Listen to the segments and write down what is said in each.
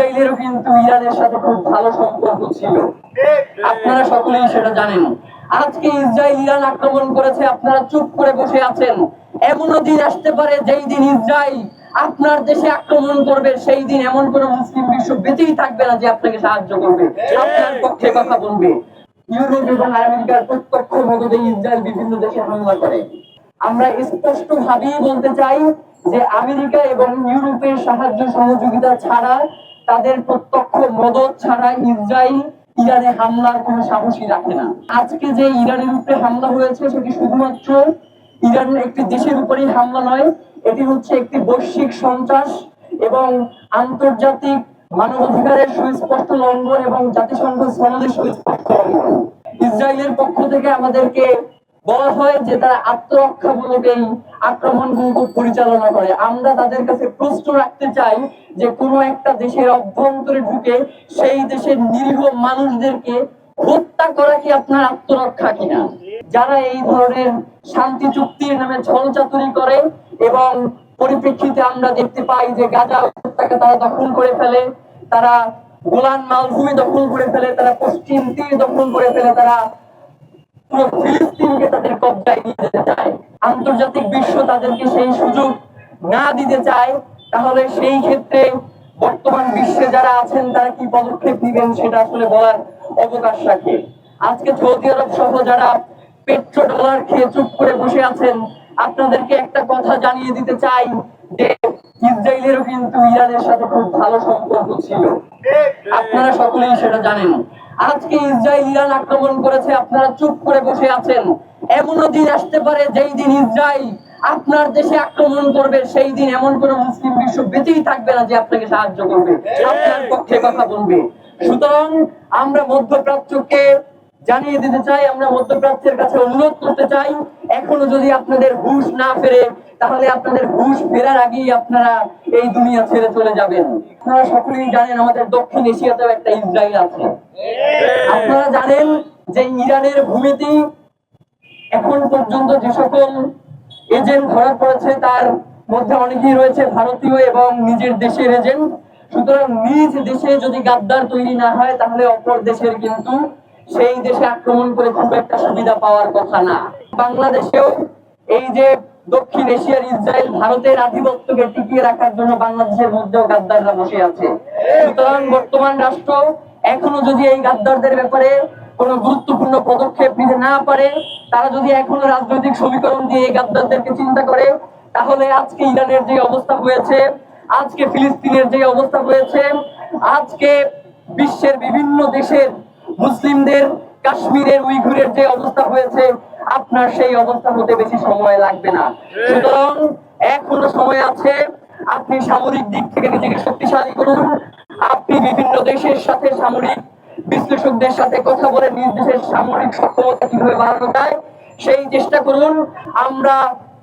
ইসরায়েলেরও কিন্তু ইরানের সাথে খুব ভালো সম্পর্ক ছিল। আপনারা সকলেই সেটা জানেন। আজকে ইসরায়েল ইরান আক্রমণ করেছে, আপনারা চুপ করে বসে আছেন। এমনও দিন আসতে পারে যেই দিন ইসরায়েল আপনার দেশে আক্রমণ করবে, সেই দিন এমন কোন মুসলিম বিশ্ব বেঁচেই থাকবে না যে আপনাকে সাহায্য করবে, আপনার পক্ষে কথা বলবে। ইউরোপ এবং আমেরিকার প্রত্যক্ষ মদতে ইসরায়েল বিভিন্ন দেশে হামলা করে। আমরা স্পষ্ট ভাবেই বলতে চাই যে আমেরিকা এবং ইউরোপের সাহায্য সহযোগিতা ছাড়া তাদের প্রত্যক্ষ মদত ছাড়া ইসরায়েল ইরানে হামলার কোনো সাহসী রাখে না। আজকে যে ইরানের উপরে হামলা হয়েছে, সেটি শুধুমাত্র ইরানের একটি দেশের উপরেই হামলা নয়, এটি হচ্ছে একটি বৈশ্বিক সন্ত্রাস এবং আন্তর্জাতিক মানবাধিকারের সুস্পষ্ট লঙ্ঘন এবং জাতিসংঘ সনদের সুস্পষ্ট লঙ্ঘন। ইসরায়েলের পক্ষ থেকে আমাদেরকে বলা হয় যে তারা আত্মরক্ষামূলক এই আক্রমণ পরিচালনা করে। আমরা তাদের কাছে প্রশ্ন রাখতে চাই যে কোনো একটা দেশের অভ্যন্তরে ঢুকে সেই দেশের নিরীহ মানুষদেরকে হত্যা করা কি আপনার আত্মরক্ষা কিনা? যারা এই ধরনের শান্তি চুক্তির নামে ছলচাতুরি করে এবং পরিপ্রেক্ষিতে আমরা দেখতে পাই যে গাজা উপত্যকা তারা দখল করে ফেলে, তারা গোলান মালভূমি দখল করে ফেলে, তারা পশ্চিম তীর দখল করে ফেলে, তারা ফিলিস্তিনকে তাদের কবজায় নিয়ে যেতে চায়। আন্তর্জাতিক বিশ্ব তাদেরকে সেই সুযোগ না দিতে চায়, তাহলে সেই ক্ষেত্রে বর্তমান বিশ্বে যারা আছেন, তারা কি পদক্ষেপ নেবেন সেটা আসলে বলার অবকাশ রাখে। আজকে সৌদি আরব সহ যারা পেট্রো ডলার খেয়ে চুপ করে বসে আছেন, আপনাদেরকে একটা কথা জানিয়ে দিতে চাই যে, ইসরায়েলেরও কিন্তু ইরানের সাথে খুব ভালো সম্পর্ক ছিল। আপনারা সকলেই সেটা জানেন। আজকে ইসরায়েল ইরান আক্রমণ করেছে, আপনারা চুপ করে বসে আছেন। এমনও দিন আসতে পারে যেই দিন ইসরায়েল আপনার দেশে আক্রমণ করবে, সেই দিন এমন কোন মুসলিম বিশ্ব বেঁচেই থাকবে না যে আপনাকে সাহায্য করবে, আপনার পক্ষে কথা বলবে। সুতরাং আমরা মধ্যপ্রাচ্যকে জানিয়ে দিতে চাই, আমরা মধ্যপ্রাচ্যের কাছে অনুরোধ করতে চাই, এখনও যদি আপনাদের হুশ না ফেরে, তাহলে আপনাদের হুশ ফেরার আগেই আপনারা এই দুনিয়া ছেড়ে চলে যাবেন। আপনারা সকলেই জানেন আমাদের দক্ষিণ এশিয়াতেও একটা ইসরায়েল আছে। আপনারা জানেন যে ইরানের ভূমিতে এখন পর্যন্ত যে সকল এজেন্ট ধরা পড়েছে, তার মধ্যে অনেকেই রয়েছে ভারতীয় এবং নিজের দেশের এজেন্ট। সুতরাং নিজ দেশে যদি গাদ্দার তৈরি না হয়, তাহলে অপর দেশের কিন্তু সেই দেশে আক্রমণ করে খুব একটা সুবিধা পাওয়ার কথা না। বাংলাদেশেও এই যে দক্ষিণ এশিয়ার ইসরায়েল ভারতের আধিপত্যকে টিকিয়ে রাখার জন্য বাংলাদেশের মধ্যেও গাদ্দাররা বসে আছে। সুতরাং বর্তমান রাষ্ট্র এখনও যদি এই গাদ্দারদের ব্যাপারে কোনো গুরুত্বপূর্ণ পদক্ষেপ নিতে না পারে, তারা যদি এখনও রাজনৈতিক সমীকরণ দিয়ে এই গাদ্দারদেরকে চিন্তা করে, তাহলে আজকে ইরানের যে অবস্থা হয়েছে, আজকে ফিলিস্তিনের যে অবস্থা হয়েছে, আজকে বিশ্বের বিভিন্ন দেশের মুসলিমদের, কাশ্মীরের, উইঘুরের যে অবস্থা হয়েছে, আপনার সেই অবস্থা হতে বেশি সময় লাগবে না। সুতরাং এখনও সময় আছে, আপনি সামরিক দিক থেকে নিজেকে শক্তিশালী করুন। আপনি বিভিন্ন দেশের সাথে সামরিক বিশ্লেষকদের সাথে কথা বলে নিজ দেশের সামরিক সক্ষমতা কীভাবে বাড়ানো যায়, সেই চেষ্টা করুন। আমরা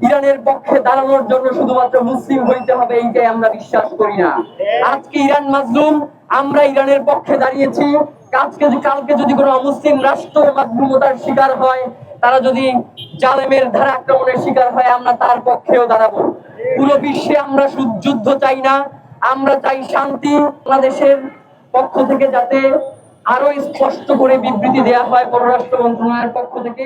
ইরানের পক্ষে দাঁড়ানোর জন্য শুধুমাত্র মুসলিম হইতে হবে, এইটাই আমরা বিশ্বাস করি না। আজকে ইরান মাজলুম, আমরা ইরানের পক্ষে দাঁড়িয়েছি। যদি কালকে যদি কোনো অমুসলিম রাষ্ট্র মাধ্যমতার শিকার হয়, তারা যদি জালেমের ধারা আক্রমণের শিকার হয়, আমরা তার পক্ষেও দাঁড়াবো। পুরো বিশ্বে আমরা যুদ্ধ চাই না, আমরা চাই শান্তি। বাংলাদেশের পক্ষ থেকে যাতে আরও স্পষ্ট করে বিবৃতি দেয়া হয় পররাষ্ট্র মন্ত্রণালয়ের পক্ষ থেকে।